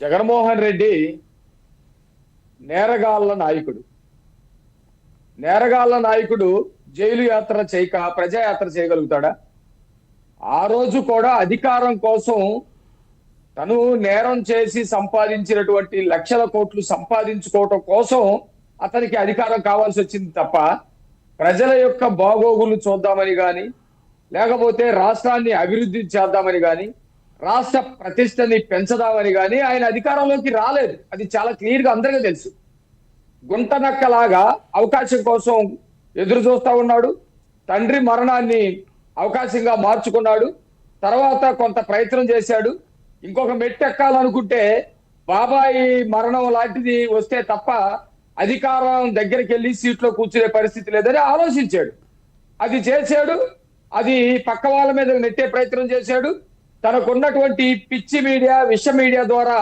జగన్మోహన్ రెడ్డి నేరగాళ్ళ నాయకుడు. నేరగాళ్ళ నాయకుడు జైలు యాత్ర చేయక ప్రజాయాత్ర చేయగలుగుతాడా? ఆ రోజు కూడా అధికారం కోసం తను నేరం చేసి సంపాదించినటువంటి లక్షల కోట్లు సంపాదించుకోవటం కోసం అతనికి అధికారం కావాల్సి వచ్చింది తప్ప ప్రజల యొక్క బాగోగులు చూద్దామని కానీ లేకపోతే రాష్ట్రాన్ని అభివృద్ధి చేద్దామని కానీ రాష్ట్ర ప్రతిష్టని పెంచదామని కానీ ఆయన అధికారంలోకి రాలేదు. అది చాలా క్లియర్గా అందరికీ తెలుసు. గుంటనక్కలాగా అవకాశం కోసం ఎదురు చూస్తా ఉన్నాడు. తండ్రి మరణాన్ని అవకాశంగా మార్చుకున్నాడు. తర్వాత కొంత ప్రయత్నం చేశాడు. ఇంకొక మెట్టు ఎక్కాలనుకుంటే బాబాయి మరణం లాంటిది వస్తే తప్ప అధికారం దగ్గరికి వెళ్ళి సీట్లో కూర్చునే పరిస్థితి లేదని ఆలోచించాడు. అది చేశాడు. అది పక్క వాళ్ళ మీద నెట్టే ప్రయత్నం చేశాడు. తనకున్నటువంటి పిచ్చి మీడియా విష మీడియా ద్వారా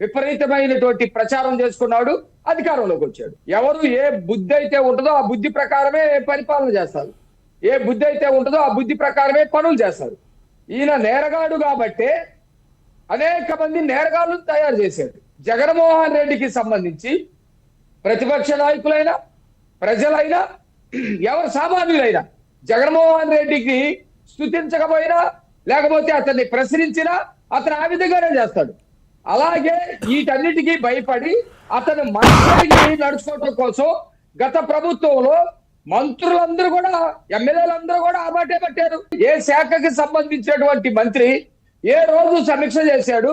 విపరీతమైనటువంటి ప్రచారం చేసుకున్నాడు అధికారంలోకి వచ్చాడు. ఎవరు ఏ బుద్ధి అయితే ఉంటుందో ఆ బుద్ధి ప్రకారమే పరిపాలన చేస్తారు ఏ బుద్ధి అయితే ఉంటుందో ఆ బుద్ధి ప్రకారమే పనులు చేస్తారు ఈయన నేరగాడు కాబట్టే అనేక మంది నేరగాళ్ళను తయారు చేశాడు. జగన్మోహన్ రెడ్డికి సంబంధించి ప్రతిపక్ష నాయకులైనా ప్రజలైనా ఎవరు సామాన్యులైనా జగన్మోహన్ రెడ్డికి స్థుతించకపోయినా లేకపోతే అతన్ని ప్రశ్నించినా అతను ఆ విధంగానే చేస్తాడు. అలాగే వీటన్నిటికీ భయపడి అతను మంత్రి నడుచుకోవటం కోసం గత ప్రభుత్వంలో మంత్రులందరూ కూడా ఎమ్మెల్యేలందరూ కూడా ఆ పట్టారు. ఏ శాఖకి సంబంధించినటువంటి మంత్రి ఏ రోజు సమీక్ష చేశాడు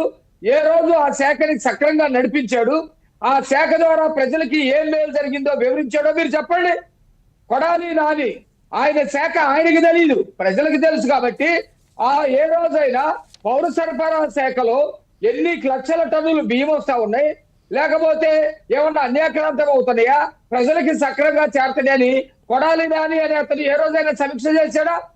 ఏ రోజు ఆ శాఖని సక్రంగా నడిపించాడు ఆ శాఖ ద్వారా ప్రజలకి ఏం మేలు జరిగిందో వివరించాడో మీరు చెప్పండి. కొడాలి నాని ఆయన శాఖ ఆయనకి తెలియదు ప్రజలకు తెలుసు కాబట్టి ఆ ఏ రోజైనా పౌర సరఫరా శాఖలో ఎన్ని లక్షల టన్నులు బియ్యం వస్తా ఉన్నాయి? లేకపోతే ఏమన్నా అన్యాక్రాంతం అవుతున్నాయా? ప్రజలకి సక్రంగా చేరుతున్నాయని కొడాలి నాని అని అతను ఏ రోజైనా సమీక్ష చేశాడా?